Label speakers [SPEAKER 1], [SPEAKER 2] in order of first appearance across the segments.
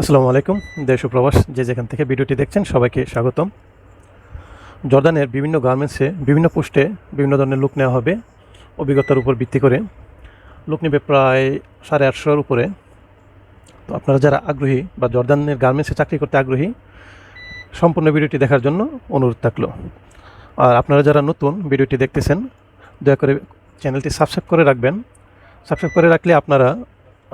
[SPEAKER 1] আসসালামু আলাইকুম, দেশ প্রবাস যে যেখান থেকে ভিডিওটি দেখছেন সবাইকে স্বাগতম। জর্দানের বিভিন্ন গার্মেন্টসে বিভিন্ন পোস্টে বিভিন্ন ধরনের লুক নেওয়া হবে অভিজ্ঞতার উপর ভিত্তি করে। লুক নেবে প্রায় সাড়ে আটশোর উপরে। তো আপনারা যারা আগ্রহী বা জর্দানের গার্মেন্টসে চাকরি করতে আগ্রহী, সম্পূর্ণ ভিডিওটি দেখার জন্য অনুরোধ থাকল। আর আপনারা যারা নতুন ভিডিওটি দেখতেছেন, দয়া করে চ্যানেলটি সাবস্ক্রাইব করে রাখবেন। সাবস্ক্রাইব করে রাখলে আপনারা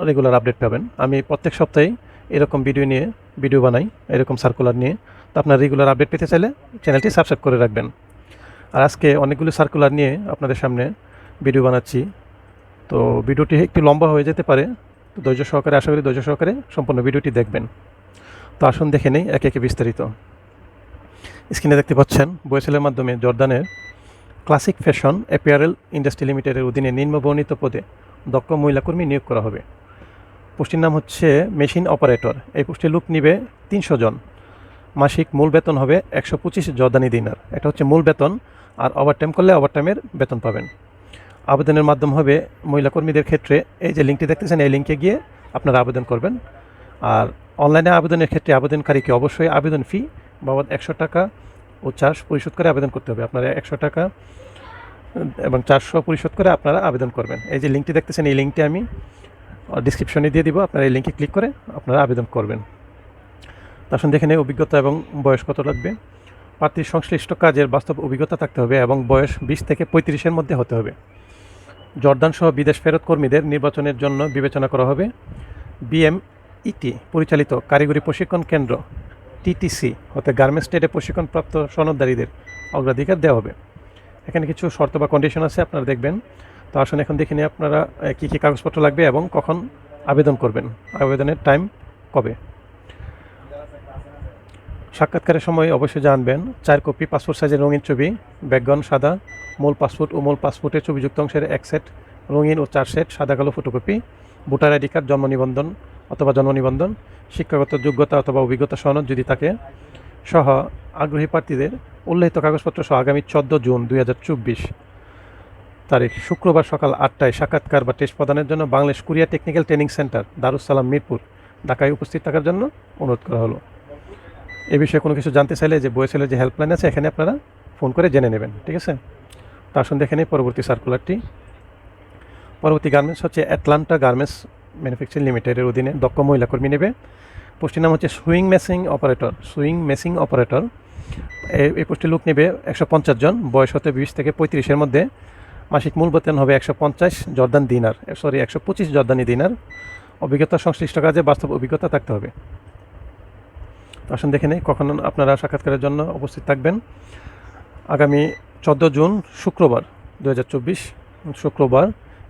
[SPEAKER 1] রেগুলার আপডেট পাবেন। আমি প্রত্যেক সপ্তাহে এরকম ভিডিও নিয়ে ভিডিও বানাই, এরকম সার্কুলার নিয়ে। তো আপনার রেগুলার আপডেট পেতে চাইলে চ্যানেলটি সাবস্ক্রাইব করে রাখবেন। আর আজকে অনেকগুলো সার্কুলার নিয়ে আপনাদের সামনে ভিডিও বানাচ্ছি। তো ভিডিওটি একটু লম্বা হয়ে যেতে পারে। তো ধৈর্য সহকারে, আশা করি ধৈর্য সহকারে সম্পূর্ণ ভিডিওটি দেখবেন। তো আসুন দেখে নেই, একে একে বিস্তারিত। স্ক্রিনে দেখতে পাচ্ছেন, বয়েসেলের মাধ্যমে জর্দানের ক্লাসিক ফ্যাশন অ্যাপিয়ারেল ইন্ডাস্ট্রি লিমিটেডের অধীনে নিম্নবর্ণিত পদে দক্ষ মহিলা কর্মী নিয়োগ করা হবে। পোস্টটির নাম হচ্ছে মেশিন অপারেটর। এই পোস্টে লোক নিবে তিনশো জন। মাসিক মূল বেতন হবে একশো পঁচিশ জর্দানি দিনার। এটা হচ্ছে মূল বেতন, আর ওভারটাইম করলে ওভারটাইমের বেতন পাবেন। আবেদনের মাধ্যম হবে মহিলা কর্মীদের ক্ষেত্রে। এই যে লিঙ্কটি দেখতেছেন, এই লিঙ্কে গিয়ে আপনারা আবেদন করবেন। আর অনলাইনে আবেদনের ক্ষেত্রে আবেদনকারীকে অবশ্যই আবেদন ফি বাবদ একশো টাকা ও চার্জ পরিশোধ করে আবেদন করতে হবে। আপনারা একশো টাকা এবং চারশো পরিশোধ করে আপনারা আবেদন করবেন। এই যে লিঙ্কটি দেখতেছেন, এই লিঙ্কটি আমি ডিসক্রিপশনে দিয়ে দিব, আপনারা এই লিঙ্কে ক্লিক করে আপনারা আবেদন করবেন। তার সঙ্গে এখানে অভিজ্ঞতা এবং বয়স কত লাগবে? প্রার্থীর সংশ্লিষ্ট কাজের বাস্তব অভিজ্ঞতা থাকতে হবে এবং বয়স বিশ থেকে পঁয়ত্রিশের মধ্যে হতে হবে। জর্দান সহ বিদেশ ফেরত কর্মীদের নির্বাচনের জন্য বিবেচনা করা হবে। বিএমইটি পরিচালিত কারিগরি প্রশিক্ষণ কেন্দ্র, টিটিসি হতে গার্মেন্টস ট্রেডে প্রশিক্ষণপ্রাপ্ত সনদদারীদের অগ্রাধিকার দেওয়া হবে। এখানে কিছু শর্ত বা কন্ডিশন আছে, আপনারা দেখবেন। তো আসুন, এখন দেখে নিয়ে আপনারা কী কী কাগজপত্র লাগবে এবং কখন আবেদন করবেন, আবেদনের টাইম কবে। সাক্ষাৎকারের সময় অবশ্যই জানবেন, চার কপি পাসপোর্ট সাইজের রঙিন ছবি ব্যাকগ্রাউন্ড সাদা, মূল পাসপোর্ট ও মূল পাসপোর্টের ছবিযুক্ত অংশের এক সেট রঙিন ও চার সেট সাদা কালো ফটোকপি ভোটার আইডি কার্ড জন্ম নিবন্ধন অথবা জন্ম নিবন্ধন, শিক্ষাগত যোগ্যতা অথবা অভিজ্ঞতা সনদ যদি থাকে, সহ আগ্রহী প্রার্থীদের উল্লেখিত কাগজপত্র সহ আগামী চোদ্দ জুন দুই হাজার চব্বিশ। তারিখ। শুক্রবার সকাল আটটায় সাক্ষাৎকার বা টেস্ট প্রদানের জন্য Bangladesh Korea technical training centre, Darussalam Mirpur. ঢাকায় উপস্থিত থাকার জন্য অনুরোধ করা হলো। এ বিষয়ে কোনো কিছু জানতে চাইলে যে বইয়েছেলের যে হেল্পলাইন আছে, এখানে আপনারা ফোন করে জেনে নেবেন, ঠিক আছে? তার সঙ্গে এখানে পরবর্তী সার্কুলারটি পরবর্তী গার্মেন্টস হচ্ছে অ্যাটলান্টা গার্মেন্টস ম্যানুফ্যাকচারিং লিমিটেডের অধীনে দক্ষ মহিলা কর্মী নেবে। পোস্টের নাম হচ্ছে sewing machine operator sewing machine operator এই পোস্টে লোক নেবে একশো পঞ্চাশ জন, বয়স হতে বিশ থেকে পঁয়ত্রিশের মধ্যে। মাসিক মূল বেতন হবে একশো পঞ্চাশ জর্দান দিনার সরি একশো পঁচিশ জর্দানি দিনার। অভিজ্ঞতা সংশ্লিষ্ট কাজে বাস্তব অভিজ্ঞতা থাকতে হবে। তো আসুন দেখে নেই, কখন আপনারা সাক্ষাৎকারের জন্য উপস্থিত থাকবেন। আগামী চোদ্দ জুন, শুক্রবার দু হাজার চব্বিশ। শুক্রবার,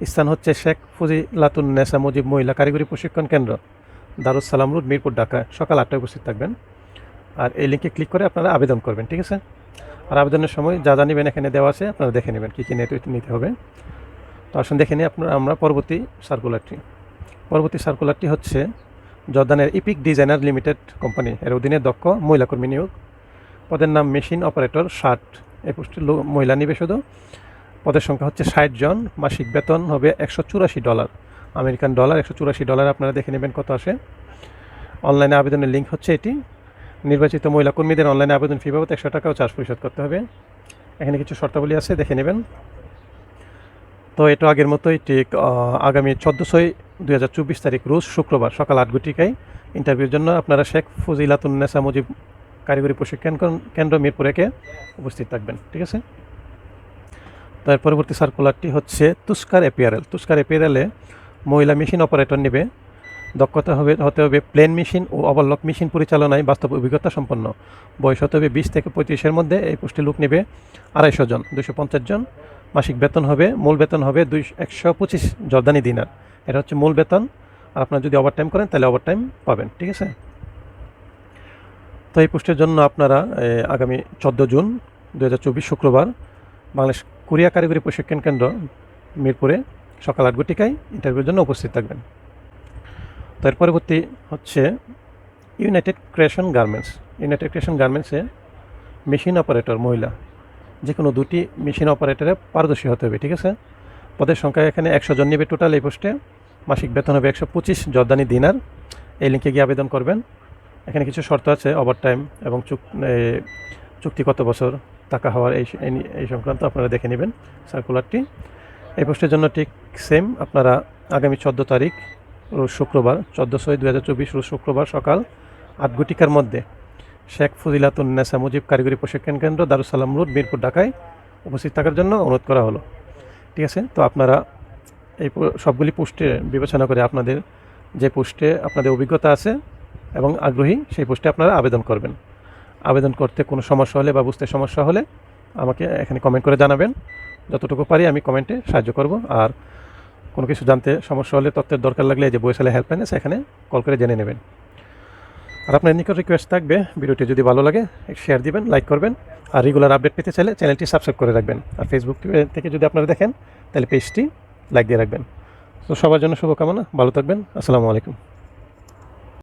[SPEAKER 1] স্থান হচ্ছে শেখ ফজিলাতুন নেসা মুজিব মহিলা কারিগরি প্রশিক্ষণ কেন্দ্র দারুস সালাম রোড, মিরপুর, ঢাকা। সকাল আটটায় উপস্থিত থাকবেন। আর এই লিঙ্কে ক্লিক করে আপনারা আবেদন করবেন, ঠিক আছে? আর আবেদনের সময় যা যা নেবেন এখানে দেওয়া আছে, আপনারা দেখে নেবেন কী কী নিতে নিতে হবে। তো আসুন দেখে নিই আপনারা, আমরা পরবর্তী সার্কুলারটি পরবর্তী সার্কুলারটি হচ্ছে জর্দানের ইপিক ডিজাইনার লিমিটেড কোম্পানি, এর অধীনে দক্ষ মহিলা কর্মী নিয়োগ। পদের নাম মেশিন অপারেটর ষাট। এই পোস্টে মহিলা নিবে শুধু। পদের সংখ্যা হচ্ছে ষাট জন। মাসিক বেতন হবে একশো চুরাশি ডলার। আমেরিকান ডলার একশো চুরাশি ডলার, আপনারা দেখে নেবেন কত আসে। অনলাইনে আবেদনের লিঙ্ক হচ্ছে এটি। নির্বাচিত মহিলা কর্মীদের অনলাইনে আবেদন ফি বাবদ একশো টাকাও চার্জ পরিশোধ করতে হবে। এখানে কিছু শর্তাবলী আছে, দেখে নেবেন। তো এটা আগের মতোই ঠিক আগামী চোদ্দোশোই দুই হাজার চব্বিশ তারিখ রোজ শুক্রবার সকাল আট ঘটিকায় ইন্টারভিউর জন্য আপনারা শেখ ফজিলাতুন্নেসা মুজিব কারিগরি প্রশিক্ষণ কেন- কেন্দ্র মিরপুরেকে উপস্থিত থাকবেন, ঠিক আছে? তার পরবর্তী সার্কুলারটি হচ্ছে তুস্কার এপিয়ারেল তুস্কার এপিয়ারেলে মহিলা মেশিন অপারেটর নেবে। দক্ষতা হবে, হতে হবে প্লেন মেশিন ও ওভারলক মেশিন পরিচালনায় বাস্তব অভিজ্ঞতা সম্পন্ন। বয়স হতে হবে বিশ থেকে পঁয়ত্রিশের মধ্যে এই পোস্টে লোক নেবে আড়াইশো জন দুশো পঞ্চাশ জন। মাসিক বেতন হবে, মূল বেতন হবে দুই, একশো পঁচিশ জর্দানি দিনার। এটা হচ্ছে মূল বেতন। আর আপনারা যদি ওভারটাইম করেন, তাহলে ওভারটাইম পাবেন, ঠিক আছে? তো এই পোস্টের জন্য আপনারা আগামী চোদ্দ জুন দু হাজার চব্বিশ শুক্রবার বাংলাদেশ কোরিয়া কারিগরি প্রশিক্ষণ কেন্দ্র মিরপুরে সকাল আট ঘটিকায় ইন্টারভিউর জন্য উপস্থিত থাকবেন। তো এর পরবর্তী হচ্ছে United Creation garments United Creation গার্মেন্টসে মেশিন অপারেটর মহিলা। যে কোনো দুটি মেশিন অপারেটরে পারদর্শী হতে হবে, ঠিক আছে? পদের সংখ্যা এখানে একশো জন নেবে টোটাল এই পোস্টে মাসিক বেতন হবে একশো পঁচিশ জর্দানি দিনার। এই লিঙ্কে গিয়ে আবেদন করবেন। এখানে কিছু শর্ত আছে ওভারটাইম এবং চুক চুক্তি কত বছর টাকা হওয়ার এই এই সংক্রান্ত আপনারা দেখে নেবেন সার্কুলারটি এই পোস্টের জন্য ঠিক সেম আপনারা আগামী চোদ্দ তারিখ শুক্রবার, চোদ্দ ছয় দু হাজার চব্বিশ শুক্রবার সকাল আট ঘটিকার মধ্যে শেখ ফজিলাতুন্নেসা মুজিব কারিগরি প্রশিক্ষণ কেন্দ্র দারুসালাম রোড, মিরপুর, ঢাকায় উপস্থিত থাকার জন্য অনুরোধ করা হলো। ঠিক আছে? তো আপনারা এই সবগুলি পোস্টে বিবেচনা করে আপনাদের যে পোস্টে আপনাদের অভিজ্ঞতা আছে এবং আগ্রহী, সেই পোস্টে আপনারা আবেদন করবেন। আবেদন করতে কোনো সমস্যা হলে বা বুঝতে সমস্যা হলে আমাকে এখানে কমেন্ট করে জানাবেন। যতটুকু পারি আমি কমেন্টে সাহায্য করব। আর কোনো কিছু জানতে সমস্যা হলে তথ্যের দরকার লাগলে যে বইসালে হেল্পলাইন আছে, এখানে কল করে জেনে নেবেন। আর আপনার নিকট রিকোয়েস্ট থাকবে, ভিডিওটি যদি ভালো লাগে শেয়ার দিবেন লাইক করবেন, আর রেগুলার আপডেট পেতে চাইলে চ্যানেলটি সাবস্ক্রাইব করে রাখবেন। আর ফেসবুক থেকে যদি আপনারা দেখেন, তাহলে পেজটি লাইক দিয়ে রাখবেন। তো সবার জন্য শুভকামনা, ভালো থাকবেন, আসসালামু আলাইকুম।